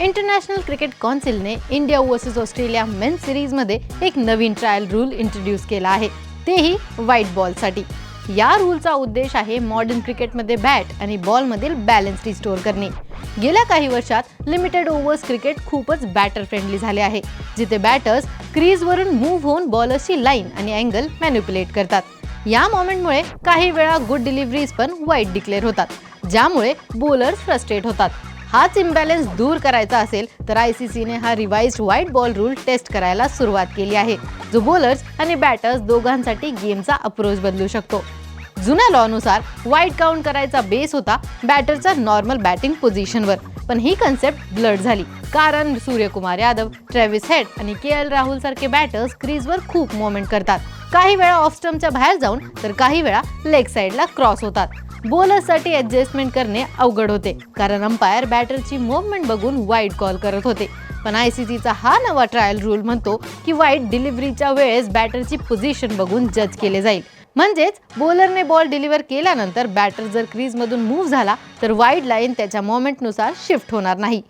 International cricket कौन्सिलने India versus Australia men सिरीजमध्ये एक नवीन ट्रायल रूल इंट्रोड्यूस केला आहे. तेही व्हाईट बॉलसाठी या रूलचा उद्देश आहे मॉडर्न क्रिकेटमध्ये बॅट आणि बॉलमधील बॅलन्स रिस्टोअर करणे. गेल्या काही वर्षात लिमिटेड ओव्हर्स क्रिकेट खूपच बॅटर फ्रेंडली झाले आहे जिथे बॅटर्स क्रीजवरून मूव्ह होऊन बॉलर्सची लाईन आणि अँगल मॅन्युप्युलेट करतात. या मोमेंटमुळे काही वेळा गुड डिलिव्हरीज पण वाईट डिक्लेअर होतात ज्यामुळे बॉलर्स फ्रस्ट्रेट होतात. हाच इम्बॅलन्स दूर करायचा असेल तर आय सी सीने हा revised white ball rule test करायला सुरुवात केली आहे जो बॉलर्स आणि बॅटर्स दोघांसाठी गेमचा अप्रोच बदलू शकतो. जुन्या लॉनुसार वाईट काउंट करायचा बेस होता बॅटरचा नॉर्मल बॅटिंग पोझिशनवर पण ही कन्सेप्ट ब्लड झाली. कारण सूर्यकुमार यादव ट्रेव्हिस हेड आणि के एल राहुल सारखे बॅटर्स क्रीजवर खूप मोमेंट करतात. काही वेळा ऑफ स्टम्पच्या बाहेर जाऊन तर काही वेळा लेग साईडला क्रॉस होतात. बॉलरसाठी ॲडजस्टमेंट करणे अवघड होते. कारण अंपायर बॅटरची मुवमेंट बघून वाईट कॉल करत होते. पण आय सी सीचा हा नवा ट्रायल रूल म्हणतो की वाईट डिलिव्हरीच्या वेळेस बॅटरची पोझिशन बघून जज केले जाईल. म्हणजेच बॉलरने बॉल डिलिव्हर केल्यानंतर बॅटर जर क्रीजमधून मूव्ह झाला तर वाईड लाईन त्याच्या मोमेंटनुसार शिफ्ट होणार नाही.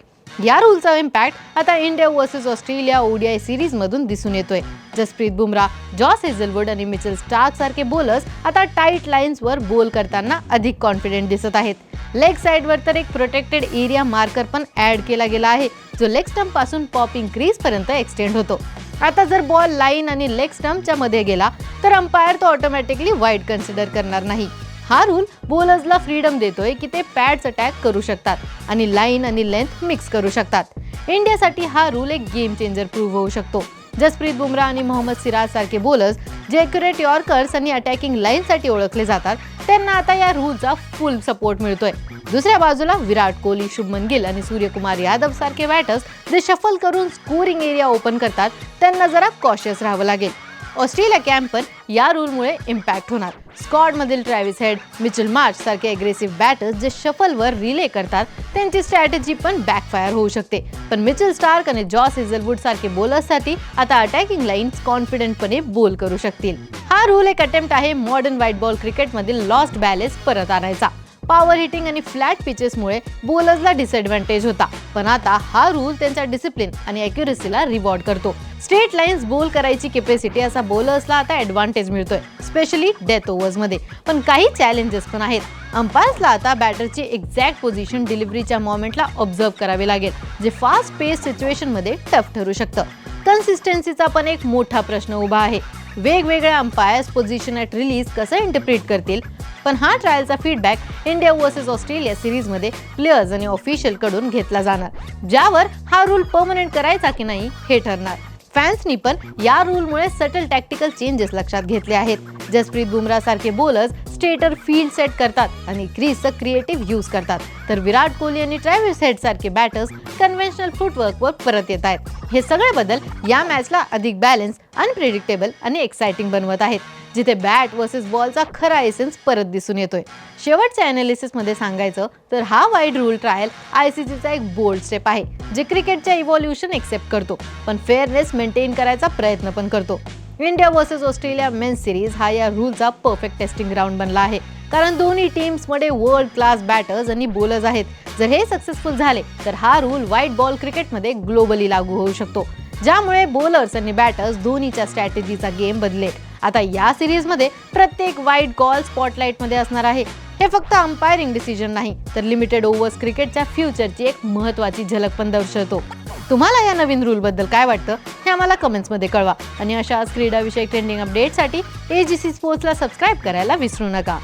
या रूलचा इम्पॅक्ट आता इंडिया वर्सेस ऑस्ट्रेलिया ओडीआय सिरीजमधून दिसून येतोय. जसप्रीत बुमराह जॉस हेझलवूड आणि मिचेल स्टार्क सारखे बॉलर्स आता टाईट लाईन्सवर बोल करताना अधिक कॉन्फिडेंट दिसत आहेत. लेग साईडवर तर एक प्रोटेक्टेड एरिया मार्कर पण ऍड केला गेला आहे जो लेग स्टंपपासून पॉपिंग क्रीज पर्यंत एक्सटेंड होतो. आता जर बॉल लाईन आणि लेग स्टंपच्या मध्ये गेला तर अंपायर तो ऑटोमॅटिकली वाईट कन्सिडर करणार नाही. हा रूल बॉलर्सला फ्रीडम देतोय की ते पॅड्स अटॅक करू शकतात आणि लाईन आणि लेंथ मिक्स करू शकतात. इंडियासाठी हा रूल एक गेम चेंजर प्रूव्ह होऊ शकतो. जसप्रीत बुमराह आणि मोहम्मद सिराज सारखे बॉलर्स जे एक्युरेट यॉर्कर्स आणि अटॅकिंग लाईनसाठी ओळखले जातात त्यांना आता या रूलचा फुल सपोर्ट मिळतोय. दुसऱ्या बाजूला विराट कोहली शुभमन गिल आणि सूर्यकुमार यादव सारखे बॅटर्स जे शफल करून स्कोरिंग एरिया ओपन करतात त्यांना जरा कॉशियस राहावं लागेल. ऑस्ट्रेलिया कॅम्प या रूलमुळे इम्पॅक्ट होणार. स्कॉडमधील ट्रॅव्हिस हेड मिचल मार्च सारखे अग्रेसिव्ह बॅटर्स जे शफलवर रिले करतात त्यांची स्ट्रॅटेजी पण बॅकफायर होऊ शकते. पण मिचल स्टार्क आणि जॉस इझलवूड सारखे बॉलर्ससाठी आता अटॅकिंग लाईन्स कॉन्फिडंटपणे बोल करू शकतील. हा रूल एक अटेम्प्ट आहे मॉडर्न व्हाईट बॉल क्रिकेटमधील लॉस्ट बॅलेन्स परत आणायचा. पॉवर हिटिंग आणि फ्लॅट पिचेसमुळे बॉलर्सला डिसएडव्हान्टेज होता. पण आता हा रूल त्यांच्या डिसिप्लिन आणि अॅक्युरेसीला रिवॉर्ड करतो. स्ट्रेट लाईन्स बोल करायची कॅपॅसिटी असा बॉलर्सला आता ऍडव्हान्टेज मिळतोय स्पेशली डेथ ओव्हर्समध्ये पण काही चॅलेंजेस पण आहेत. अंपायर्सला आता बॅटरची एक्झॅक्ट पोझिशन डिलिव्हरीच्या मोमेंटला ऑब्झर्व करावे लागेल जे फास्ट पेस सिच्युएशनमध्ये टफ ठरू शकतं. कन्सिस्टन्सीचा पण एक मोठा प्रश्न उभा आहे. वेगवेगळ्या अंपायर्स पोझिशन ॲट रिलीज कसं इंटरप्रिट करतील? पण हा ट्रायलचा फीडबॅक इंडिया वर्सेस ऑस्ट्रेलिया सिरीजमध्ये प्लेयर्स आणि ऑफिशियलकडून घेतला जाणार ज्यावर हा रूल परमनंट करायचा की नाही हे ठरणार. फॅन्सनी पण या रूलमुळे सटल टॅक्टिकल चेंजेस लक्षात घेतले आहेत. जसप्रीत बुमराह सारखे बॉलर्स स्टेटर फील्ड सेट करतात आणि क्रीजचं क्रिएटिव्ह यूज करतात. तर विराट कोहली आणि ट्रॅव्हिस हेड सारखे बॅटर्स कन्व्हेन्शनल फुटवर्कवर परत येत आहेत. हे सगळे बदल या मॅचला अधिक बॅलन्स अनप्रिडिक्टेबल आणि एक्साइटिंग बनवत आहेत. जिथे बॅट वर्सेस बॉलचा खरा एसेन्स परत दिसून येतोय. शेवटच्या अनालिसिसमध्ये सांगायचं तर हा wide rule trial I C सीचा एक बोल्ड स्टेप आहे जे क्रिकेटच्या इव्हॉल्युशन एक्सेप्ट करतो पण फेअरनेस मेंटेन करायचा प्रयत्न पण करतो. India versus Australia men's series हा या रूलचा परफेक्ट टेस्टिंग ग्राउंड बनला आहे. कारण दोन्ही टीम्समध्ये वर्ल्ड क्लास बॅटर्स आणि बॉलर्स आहेत. जर हे सक्सेसफुल झाले तर हा रूल व्हाईट बॉल क्रिकेटमध्ये ग्लोबली लागू होऊ शकतो. ज्यामुळे बॉलर्स आणि बॅटर्स दोन्हीच्या स्ट्रॅटेजीचा गेम बदलेल. आता या सिरीजमध्ये प्रत्येक वाईट कॉल स्पॉटलाईटमध्ये असणार आहे. हे फक्त अंपायरिंग डिसिजन नाही तर लिमिटेड ओव्हर्स क्रिकेटच्या फ्युचरची एक महत्त्वाची झलक पण दर्शवतो. तुम्हाला या नवीन रूलबद्दल काय वाटतं हे आम्हाला कमेंट्समध्ये कळवा. आणि अशाच क्रीडाविषयक ट्रेंडिंग अपडेटसाठी ए जी सी स्पोर्ट्सला सबस्क्राईब करायला विसरू नका.